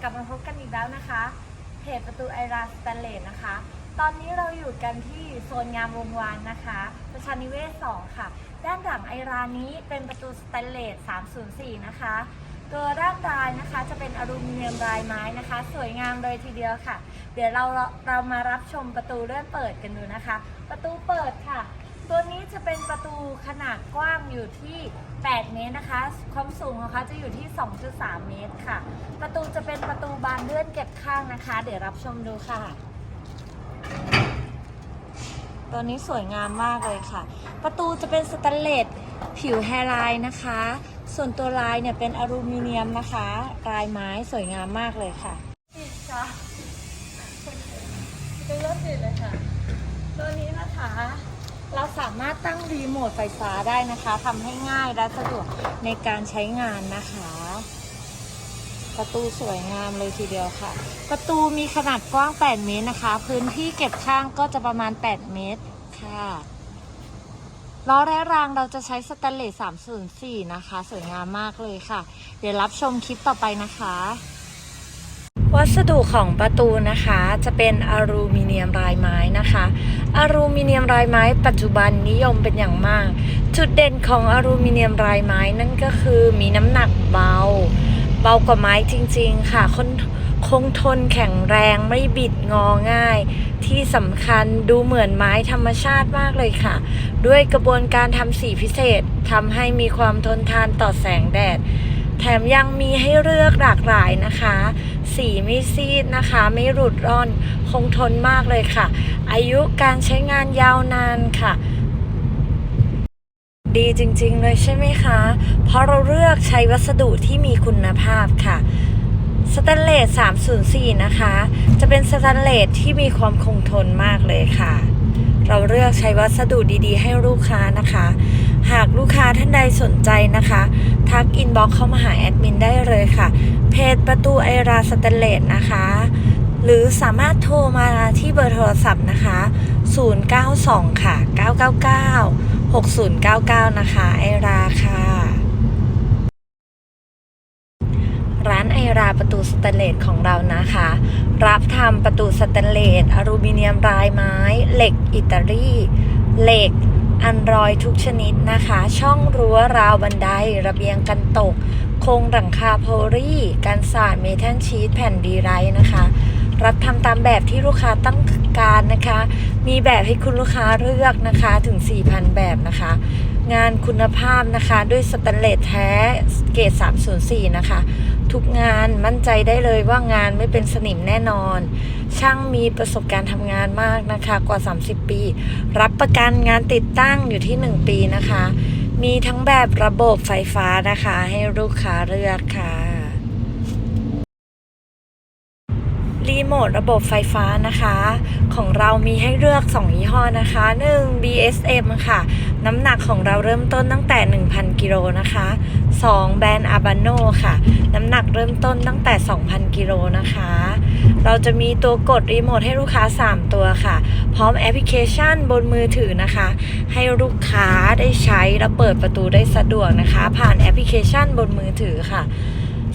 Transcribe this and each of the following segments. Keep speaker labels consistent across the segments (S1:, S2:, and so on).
S1: กลับมาพบกันอีกแล้วนะคะเพจประตูไอราสแตนเลสนะคะ ตอนนี้เราอยู่กันที่โซนงามวงวานนะคะ ประชานิเวศ 2 ค่ะ ด้านหลังไอรานี้เป็นประตูสแตนเลส 304 นะคะ ตัวร่างกายนะคะจะเป็นอลูมิเนียมลายไม้นะคะ สวยงามเลยทีเดียวค่ะ เดี๋ยวเราเรามารับชมประตูเลื่อนเปิดกันดูนะคะ ประตูเปิดค่ะ ตัวนี้ ขนาดกว้างอยู่ที่ 8 เมตรนะคะ ความสูงของเขาจะอยู่ที่ 2.3 เมตรค่ะ ประตูจะเป็นประตูบานเลื่อนเก็บข้างนะคะ เดี๋ยวรับชมดูค่ะ ตัวนี้สวยงามมากเลยค่ะ ประตูจะเป็นสแตนเลสผิวแฮร์ไลน์นะคะ ส่วนตัวลายเนี่ยเป็นอลูมิเนียมนะคะ ลายไม้สวยงามมากเลยค่ะค่ะเป็นรถติดเลยค่ะ ตัวนี้นะคะ เราสามารถตั้งรีโมทไฟฟ้าได้นะคะทำให้ง่ายและสะดวกในการใช้งานนะคะ ประตูสวยงามเลยทีเดียวค่ะ ประตูมีขนาดกว้าง 8 เมตรนะคะ พื้นที่เก็บข้างก็จะประมาณ 8 เมตรค่ะล้อและรางเราจะใช้สแตนเลส304 นะคะ สวยงามมากเลยค่ะ เดี๋ยวรับชมคลิปต่อไปนะคะ วัสดุของประตูนะคะจะเป็นอลูมิเนียมลายไม้นะคะอลูมิเนียมลายไม้ ปัจจุบันนิยมเป็นอย่างมาก จุดเด่นของอลูมิเนียมลายไม้นั่นก็คือมีน้ำหนักเบา เบากว่าไม้จริงๆค่ะคคงทนแข็งแรงไม่บิดงอง่าย ที่สำคัญดูเหมือนไม้ธรรมชาติมากเลยค่ะ ด้วยกระบวนการทำสีพิเศษทำให้มีความทนทานต่อแสงแดด แถมยังมีให้เลือกหลากหลายนะคะ สีไม่ซีดนะคะ ไม่หลุดร่อน คงทนมากเลยค่ะ อายุการใช้งานยาวนานค่ะ ดีจริงๆเลยใช่ไหมคะ เพราะเราเลือกใช้วัสดุที่มีคุณภาพค่ะสแตนเลส 304 นะคะ จะเป็นสแตนเลสที่มีความคงทนมากเลยค่ะ เราเลือกใช้วัสดุดีๆ ให้ลูกค้านะคะ หาก สนใจนะคะ ทักอินบ็อกเข้ามาหาแอดมินได้เลยค่ะ เพจประตูไอราสแตนเลสนะคะ หรือสามารถโทรมาที่เบอร์โทรศัพท์นะคะ 092 ค่ะ 999 6099 นะคะ ไอราค่ะ ร้านไอราประตูสแตนเลสของเรานะคะ รับทำประตูสแตนเลสอลูมิเนียมลายไม้ เหล็กอิตาลี เหล็ก อันรอยทุกชนิดนะคะ ช่องรั้วราวบันได ระเบียงกันตก โครงหลังคาโพลีกันศาสตร์เมทัลชีตแผ่นดีไรนะคะ รับทำตามแบบที่ลูกค้าต้องการนะคะ มีแบบให้คุณลูกค้าเลือกนะคะถึง 4,000 แบบนะคะ งานคุณภาพนะคะด้วยสแตนเลสแท้เกรด304 นะคะ ทุกงานมั่นใจได้เลยว่างานไม่เป็นสนิมแน่นอน ช่างมีประสบการณ์ทำงานมากนะคะ กว่า 30 ปี รับประกันงานติดตั้งอยู่ที่ 1 ปีนะคะ มีทั้งแบบระบบไฟฟ้านะคะ ให้ลูกค้าเลือกค่ะ รีโมทระบบไฟฟ้านะคะ ของเรามีให้เลือก 2 ยี่ห้อนะคะ 1 BSM ค่ะ น้ำหนักของเราเริ่มต้นตั้งแต่ 1,000 กิโลนะคะ 2 แบรนด์อาบานโนค่ะ น้ำหนักเริ่มต้นตั้งแต่ 2,000 กิโลนะคะ เราจะมีตัวกดรีโมทให้ลูกค้า 3 ตัวค่ะ พร้อมแอปพลิเคชันบนมือถือนะคะ ให้ลูกค้าได้ใช้และเปิดประตูได้สะดวกนะคะ ผ่านแอปพลิเคชันบนมือถือค่ะ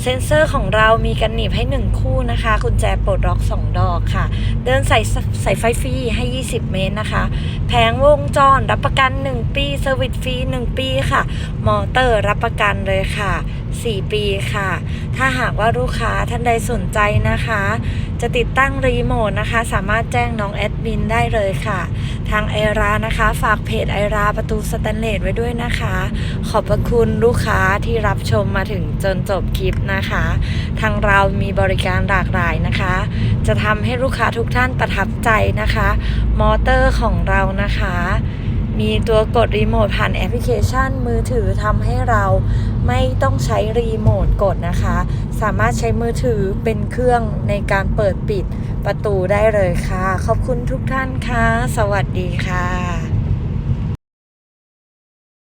S1: เซนเซอร์ของเรามีกันหนีบให้ 1 คู่นะคะกุญแจปลดล็อก 2 ดอกค่ะ เดินใส่สายไฟฟรีให้ 20 เมตรนะคะ แผงวงจรรับประกัน 1 ปีเซอร์วิสฟรี 1 ปีค่ะ มอเตอร์รับประกันเลยค่ะ 4 ปีค่ะ ถ้าหากว่าลูกค้าท่านใดสนใจนะคะ จะติดตั้งรีโมทนะคะ สามารถแจ้งน้องแอดมินได้เลยค่ะ ทางไอรานะคะ ฝากเพจไอราประตูสแตนเลสไว้ด้วยนะคะ ขอบพระคุณลูกค้าที่รับชมมาถึงจนจบคลิปนะคะ ทางเรามีบริการหลากหลายนะคะ จะทำให้ลูกค้าทุกท่านประทับใจนะคะ มอเตอร์ของเรานะคะ มีตัวกดรีโมทผ่านแอปพลิเคชัน มือถือทำให้เราไม่ต้องใช้รีโมทกดนะคะ สามารถใช้มือถือเป็นเครื่องในการเปิดปิดประตูได้เลยค่ะ ขอบคุณทุกท่านค่ะ สวัสดีค่ะ